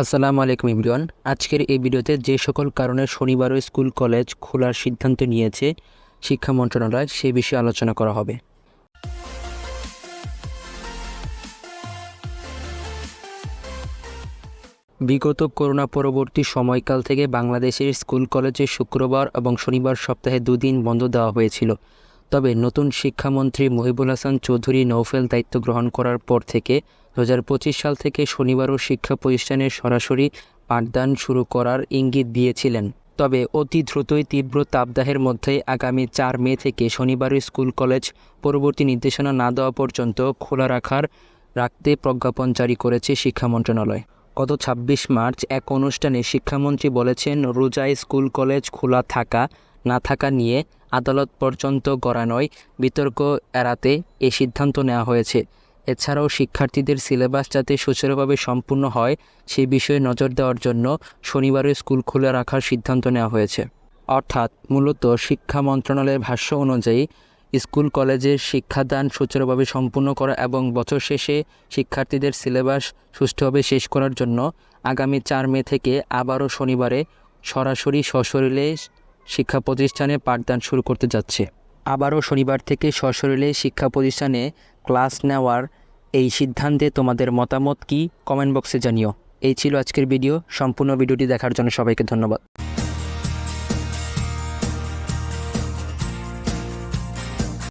আসসালামু আলাইকুম ইমরান। আজকের এই ভিডিওতে যে সকল কারণে শনিবারও স্কুল, কলেজ খোলার সিদ্ধান্ত নিয়েছে শিক্ষা মন্ত্রণালয়, সে বিষয়ে আলোচনা করা হবে। বিগত করোনা পরবর্তী সময়কাল থেকে বাংলাদেশের স্কুল, কলেজে শুক্রবার এবং শনিবার সপ্তাহে দুদিন বন্ধ দেওয়া হয়েছিল। তবে নতুন শিক্ষামন্ত্রী মহিবুল হাসান চৌধুরী নৌফেল দায়িত্ব গ্রহণ করার পর থেকে দু হাজার পঁচিশ সাল থেকে শনিবারও শিক্ষা প্রতিষ্ঠানে সরাসরি পাঠদান শুরু করার ইঙ্গিত দিয়েছিলেন। তবে অতি দ্রুতই তীব্র তাপদাহের মধ্যে আগামী চার মে থেকে শনিবারও স্কুল, কলেজ পরবর্তী নির্দেশনা না দেওয়া পর্যন্ত খোলা রাখার রাখতে প্রজ্ঞাপন জারি করেছে শিক্ষা মন্ত্রণালয়। গত ছাব্বিশ মার্চ এক অনুষ্ঠানে শিক্ষামন্ত্রী বলেছেন, রোজায় স্কুল, কলেজ খোলা থাকা, না থাকা নিয়ে আদালত পর্যন্ত গড়ানোয় বিতর্ক এড়াতে এ সিদ্ধান্ত নেওয়া হয়েছে। এছাড়াও শিক্ষার্থীদের সিলেবাস যাতে সুচারুভাবে সম্পূর্ণ হয় সেই বিষয়ে নজর দেওয়ার জন্য শনিবারে স্কুল খুলে রাখার সিদ্ধান্ত নেওয়া হয়েছে। অর্থাৎ মূলত শিক্ষা মন্ত্রণালয়ের ভাষ্য অনুযায়ী, স্কুল কলেজের শিক্ষাদান সুচারুভাবে সম্পূর্ণ করা এবং বছর শেষে শিক্ষার্থীদের সিলেবাস সুষ্ঠুভাবে শেষ করার জন্য আগামী চার মে থেকে আবারও শনিবারে সরাসরি সশরীরে শিক্ষা প্রতিষ্ঠানে পাঠদান শুরু করতে যাচ্ছে। আবারও শনিবার থেকে সশরীরে শিক্ষা প্রতিষ্ঠানে ক্লাস নেওয়ার এই সিদ্ধান্তে তোমাদের মতামত কি? কমেন্ট বক্সে জানিও। এই ছিল আজকের ভিডিও। সম্পূর্ণ ভিডিওটি দেখার জন্য সবাইকে ধন্যবাদ।